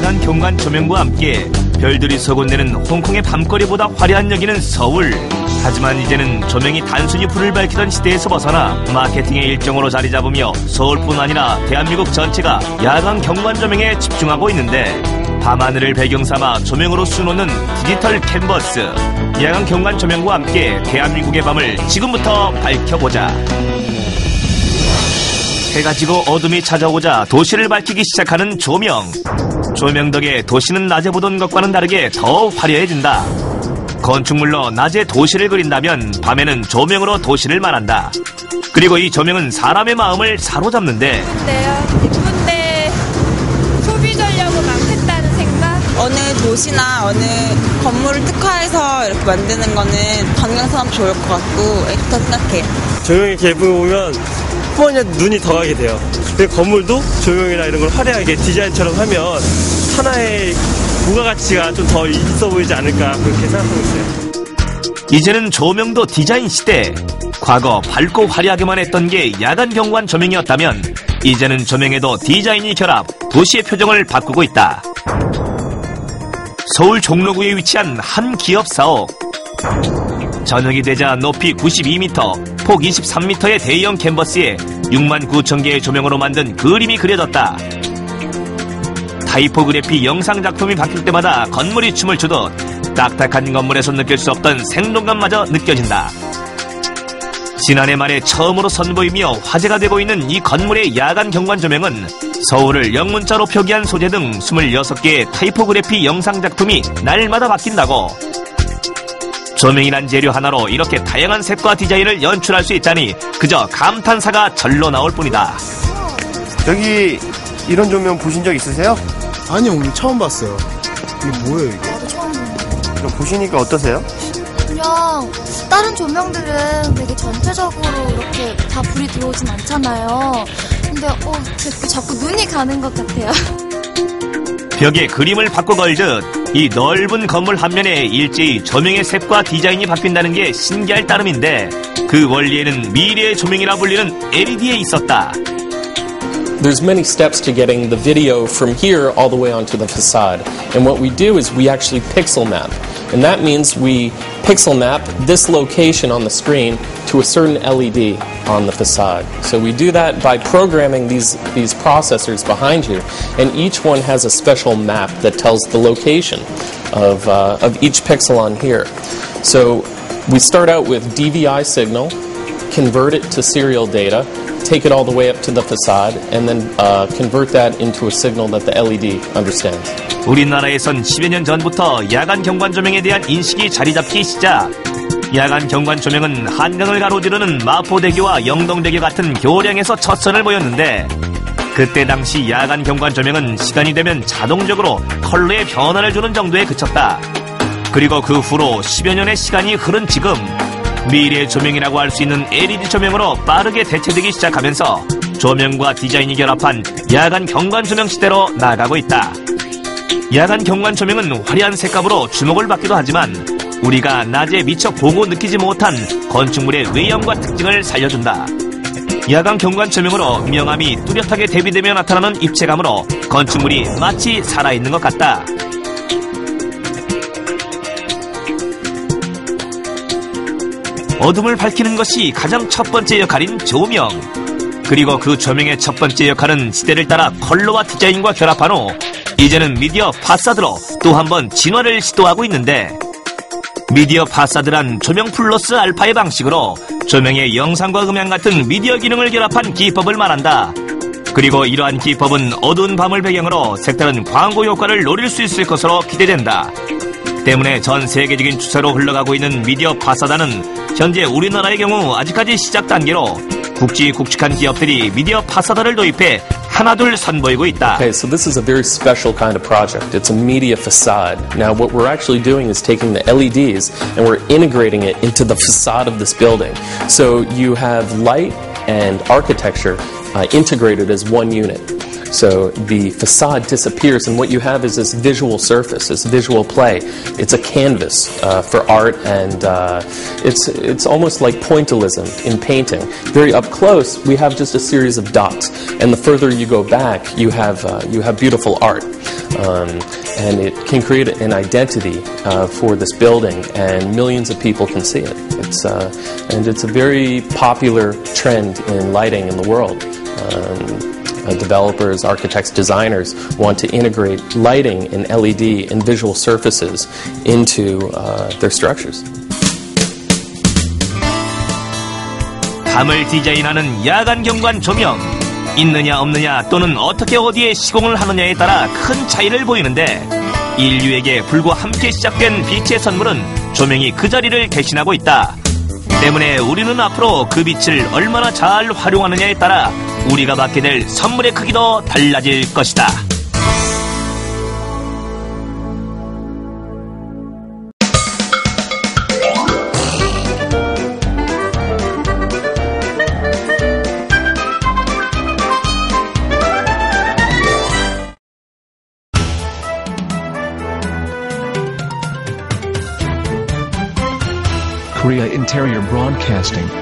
경관 조명과 함께 별들이 서곤내는 홍콩의 밤거리보다 화려한 여기는 서울. 하지만 이제는 조명이 단순히 불을 밝히던 시대에서 벗어나 마케팅의 일종으로 자리 잡으며 서울뿐 아니라 대한민국 전체가 야간 경관 조명에 집중하고 있는데 밤하늘을 배경 삼아 조명으로 수놓는 디지털 캔버스. 야간 경관 조명과 함께 대한민국의 밤을 지금부터 밝혀보자. 해가 지고 어둠이 찾아오자 도시를 밝히기 시작하는 조명. 조명 덕에 도시는 낮에 보던 것과는 다르게 더 화려해진다. 건축물로 낮에 도시를 그린다면 밤에는 조명으로 도시를 말한다. 그리고 이 조명은 사람의 마음을 사로잡는데 근데요, 예쁜데 소비 전력은 많겠다는 생각? 어느 도시나 어느 건물을 특화해서 이렇게 만드는 거는 관광산업 좋을 것 같고 그렇다 생각해요. 조명이 예쁘게 보면 뻔히 눈이 더 가게 돼요. 그리고 건물도 조명이나 이런 걸 화려하게 디자인처럼 하면 하나의 부가가치가 좀 더 있어 보이지 않을까 그렇게 생각하고 있어요. 이제는 조명도 디자인 시대. 과거 밝고 화려하게만 했던 게 야간 경관 조명이었다면 이제는 조명에도 디자인이 결합 도시의 표정을 바꾸고 있다. 서울 종로구에 위치한 한 기업 사업. 저녁이 되자 높이 92m, 폭 23m의 대형 캔버스에 6만 9천 개의 조명으로 만든 그림이 그려졌다. 타이포그래피 영상 작품이 바뀔 때마다 건물이 춤을 추듯 딱딱한 건물에서 느낄 수 없던 생동감마저 느껴진다. 지난해 말에 처음으로 선보이며 화제가 되고 있는 이 건물의 야간 경관 조명은 서울을 영문자로 표기한 소재 등 26개의 타이포그래피 영상 작품이 날마다 바뀐다고. 조명이란 재료 하나로 이렇게 다양한 색과 디자인을 연출할 수 있다니 그저 감탄사가 절로 나올 뿐이다. 여기 이런 조명 보신 적 있으세요? 아니요, 오늘 처음 봤어요. 이게 뭐예요, 이게? 나도 처음 거. 이거 보시니까 어떠세요? 그냥 다른 조명들은 되게 전체적으로 이렇게 다 불이 들어오진 않잖아요. 근데 어, 자꾸, 자꾸 눈이 가는 것 같아요. 벽에 그림을 바꿔 걸듯 이 넓은 건물 한 면에 일제히 조명의 색과 디자인이 바뀐다는 게 신기할 따름인데 그 원리에는 미래의 조명이라 불리는 LED에 있었다. There's many steps to getting the video from here all the way onto the facade. And what we do is we actually pixel map. And that means we pixel map this location on the screen to a certain LED on the facade. So we do that by programming these, these processors behind you. And each one has a special map that tells the location of, uh, of each pixel on here. So we start out with DVI signal, convert it to serial data, take it all the way up to the facade, and then uh, convert that into a signal that the LED understands. 우리나라에선 10여 년 전부터 야간 경관 조명에 대한 인식이 자리 잡기 시작. 야간 경관 조명은 한강을 가로지르는 마포대교와 영동대교 같은 교량에서 첫 선을 보였는데 그때 당시 야간 경관 조명은 시간이 되면 자동적으로 컬러의 변화를 주는 정도에 그쳤다. 그리고 그 후로 10여 년의 시간이 흐른 지금 미래 조명이라고 할 수 있는 LED 조명으로 빠르게 대체되기 시작하면서 조명과 디자인이 결합한 야간 경관 조명 시대로 나아가고 있다. 야간 경관 조명은 화려한 색감으로 주목을 받기도 하지만 우리가 낮에 미처 보고 느끼지 못한 건축물의 외형과 특징을 살려준다. 야간 경관 조명으로 명암이 뚜렷하게 대비되며 나타나는 입체감으로 건축물이 마치 살아있는 것 같다. 어둠을 밝히는 것이 가장 첫 번째 역할인 조명. 그리고 그 조명의 첫 번째 역할은 시대를 따라 컬러와 디자인과 결합한 후 이제는 미디어 파사드로 또 한 번 진화를 시도하고 있는데 미디어 파사드란 조명 플러스 알파의 방식으로 조명의 영상과 음향 같은 미디어 기능을 결합한 기법을 말한다. 그리고 이러한 기법은 어두운 밤을 배경으로 색다른 광고 효과를 노릴 수 있을 것으로 기대된다. 때문에 전 세계적인 추세로 흘러가고 있는 미디어 파사다는 현재 우리나라의 경우 아직까지 시작 단계로 굵직굵직한 기업들이 미디어 파사다를 도입해 하나둘 선보이고 있다. Okay, so this is a very special kind of project. It's a media facade. Now, what we're actually doing is taking the LEDs and we're integrating it into the facade of this building. So you have light and architecture uh, integrated as one unit. So the facade disappears, and what you have is this visual surface, this visual play. It's a canvas uh, for art, and uh, it's it's almost like pointillism in painting. Very up close, we have just a series of dots, and the further you go back, you have uh, you have beautiful art. Um, and it can create an identity uh, for this building, and millions of people can see it. It's, uh, and it's a very popular trend in lighting in the world. Um, developers, architects, designers want to integrate lighting and LED and visual surfaces into uh, their structures. 밤을 디자인하는 야간 경관 조명 있느냐 없느냐 또는 어떻게 어디에 시공을 하느냐에 따라 큰 차이를 보이는데 인류에게 불과 함께 시작된 빛의 선물은 조명이 그 자리를 대신하고 있다. 때문에 우리는 앞으로 그 빛을 얼마나 잘 활용하느냐에 따라 우리가 받게 될 선물의 크기도 달라질 것이다. Interior Broadcasting.